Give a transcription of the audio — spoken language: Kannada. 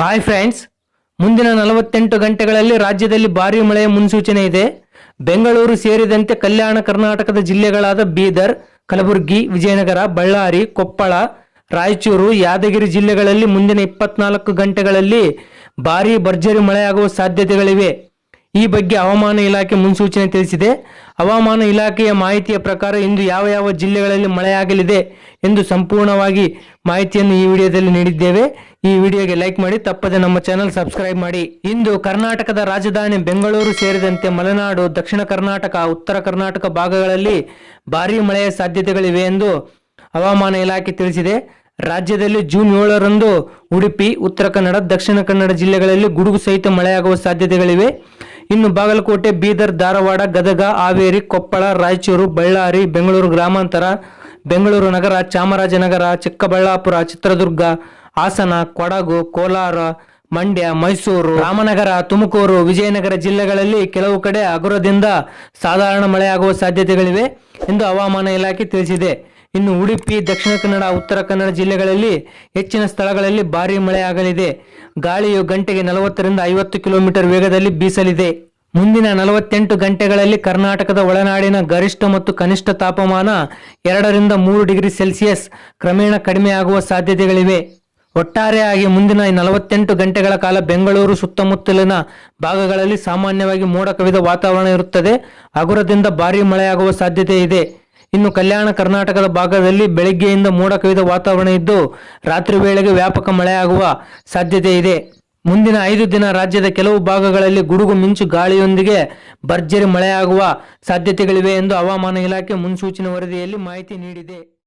ಹಾಯ್ ಫ್ರೆಂಡ್ಸ್ ಮುಂದಿನ ನಲವತ್ತೆಂಟು ಗಂಟೆಗಳಲ್ಲಿ ರಾಜ್ಯದಲ್ಲಿ ಭಾರೀ ಮಳೆಯ ಮುನ್ಸೂಚನೆ ಇದೆ. ಬೆಂಗಳೂರು ಸೇರಿದಂತೆ ಕಲ್ಯಾಣ ಕರ್ನಾಟಕದ ಜಿಲ್ಲೆಗಳಾದ ಬೀದರ್, ಕಲಬುರಗಿ, ವಿಜಯನಗರ, ಬಳ್ಳಾರಿ, ಕೊಪ್ಪಳ, ರಾಯಚೂರು, ಯಾದಗಿರಿ ಜಿಲ್ಲೆಗಳಲ್ಲಿ ಮುಂದಿನ ಇಪ್ಪತ್ನಾಲ್ಕು ಗಂಟೆಗಳಲ್ಲಿ ಭಾರೀ ಭರ್ಜರಿ ಮಳೆಯಾಗುವ ಸಾಧ್ಯತೆಗಳಿವೆ. ಈ ಬಗ್ಗೆ ಹವಾಮಾನ ಇಲಾಖೆ ಮುನ್ಸೂಚನೆ ತಿಳಿಸಿದೆ. ಹವಾಮಾನ ಇಲಾಖೆಯ ಮಾಹಿತಿಯ ಪ್ರಕಾರ ಇಂದು ಯಾವ ಯಾವ ಜಿಲ್ಲೆಗಳಲ್ಲಿ ಮಳೆಯಾಗಲಿದೆ ಎಂದು ಸಂಪೂರ್ಣವಾಗಿ ಮಾಹಿತಿಯನ್ನು ಈ ವಿಡಿಯೋದಲ್ಲಿ ನೀಡಿದ್ದೇವೆ. ಈ ವಿಡಿಯೋಗೆ ಲೈಕ್ ಮಾಡಿ, ತಪ್ಪದೆ ನಮ್ಮ ಚಾನೆಲ್ ಸಬ್ಸ್ಕ್ರೈಬ್ ಮಾಡಿ. ಇಂದು ಕರ್ನಾಟಕದ ರಾಜಧಾನಿ ಬೆಂಗಳೂರು ಸೇರಿದಂತೆ ಮಲೆನಾಡು, ದಕ್ಷಿಣ ಕರ್ನಾಟಕ, ಉತ್ತರ ಕರ್ನಾಟಕ ಭಾಗಗಳಲ್ಲಿ ಭಾರೀ ಮಳೆಯ ಸಾಧ್ಯತೆಗಳಿವೆ ಎಂದು ಹವಾಮಾನ ಇಲಾಖೆ ತಿಳಿಸಿದೆ. ರಾಜ್ಯದಲ್ಲಿ ಜೂನ್ ಏಳರಂದು ಉಡುಪಿ, ಉತ್ತರ ಕನ್ನಡ, ದಕ್ಷಿಣ ಕನ್ನಡ ಜಿಲ್ಲೆಗಳಲ್ಲಿ ಗುಡುಗು ಸಹಿತ ಮಳೆಯಾಗುವ ಸಾಧ್ಯತೆಗಳಿವೆ. ಇನ್ನು ಬಾಗಲಕೋಟೆ, ಬೀದರ್, ಧಾರವಾಡ, ಗದಗ, ಹಾವೇರಿ, ಕೊಪ್ಪಳ, ರಾಯಚೂರು, ಬಳ್ಳಾರಿ, ಬೆಂಗಳೂರು ಗ್ರಾಮಾಂತರ, ಬೆಂಗಳೂರು ನಗರ, ಚಾಮರಾಜನಗರ, ಚಿಕ್ಕಬಳ್ಳಾಪುರ, ಚಿತ್ರದುರ್ಗ, ಹಾಸನ, ಕೊಡಗು, ಕೋಲಾರ, ಮಂಡ್ಯ, ಮೈಸೂರು, ರಾಮನಗರ, ತುಮಕೂರು, ವಿಜಯನಗರ ಜಿಲ್ಲೆಗಳಲ್ಲಿ ಕೆಲವು ಕಡೆ ಹಗುರದಿಂದ ಸಾಧಾರಣ ಮಳೆಯಾಗುವ ಸಾಧ್ಯತೆಗಳಿವೆ ಎಂದು ಹವಾಮಾನ ಇಲಾಖೆ ತಿಳಿಸಿದೆ. ಇನ್ನು ಉಡುಪಿ, ದಕ್ಷಿಣ ಕನ್ನಡ, ಉತ್ತರ ಕನ್ನಡ ಜಿಲ್ಲೆಗಳಲ್ಲಿ ಹೆಚ್ಚಿನ ಸ್ಥಳಗಳಲ್ಲಿ ಭಾರೀ ಮಳೆಯಾಗಲಿದೆ. ಗಾಳಿಯು ಗಂಟೆಗೆ ನಲವತ್ತರಿಂದ ಐವತ್ತು ಕಿಲೋಮೀಟರ್ ವೇಗದಲ್ಲಿ ಬೀಸಲಿದೆ. ಮುಂದಿನ ನಲವತ್ತೆಂಟು ಗಂಟೆಗಳಲ್ಲಿ ಕರ್ನಾಟಕದ ಒಳನಾಡಿನ ಗರಿಷ್ಠ ಮತ್ತು ಕನಿಷ್ಠ ತಾಪಮಾನ ಎರಡರಿಂದ ಮೂರು ಡಿಗ್ರಿ ಸೆಲ್ಸಿಯಸ್ ಕ್ರಮೇಣ ಕಡಿಮೆಯಾಗುವ ಸಾಧ್ಯತೆಗಳಿವೆ. ಒಟ್ಟಾರೆಯಾಗಿ ಮುಂದಿನ ನಲವತ್ತೆಂಟು ಗಂಟೆಗಳ ಕಾಲ ಬೆಂಗಳೂರು ಸುತ್ತಮುತ್ತಲಿನ ಭಾಗಗಳಲ್ಲಿ ಸಾಮಾನ್ಯವಾಗಿ ಮೋಡ ಕವಿದ ವಾತಾವರಣ ಇರುತ್ತದೆ. ಹಗುರದಿಂದ ಭಾರೀ ಮಳೆಯಾಗುವ ಸಾಧ್ಯತೆ ಇದೆ. ಇನ್ನು ಕಲ್ಯಾಣ ಕರ್ನಾಟಕದ ಭಾಗದಲ್ಲಿ ಬೆಳಗ್ಗೆಯಿಂದ ಮೋಡ ಕವಿದ ವಾತಾವರಣ ಇದ್ದು, ರಾತ್ರಿ ವೇಳೆಗೆ ವ್ಯಾಪಕ ಮಳೆಯಾಗುವ ಸಾಧ್ಯತೆ ಇದೆ. ಮುಂದಿನ ಐದು ದಿನ ರಾಜ್ಯದ ಕೆಲವು ಭಾಗಗಳಲ್ಲಿ ಗುಡುಗು ಮಿಂಚು ಗಾಳಿಯೊಂದಿಗೆ ಭರ್ಜರಿ ಮಳೆಯಾಗುವ ಸಾಧ್ಯತೆಗಳಿವೆ ಎಂದು ಹವಾಮಾನ ಇಲಾಖೆ ಮುನ್ಸೂಚನೆ ವರದಿಯಲ್ಲಿ ಮಾಹಿತಿ ನೀಡಿದೆ.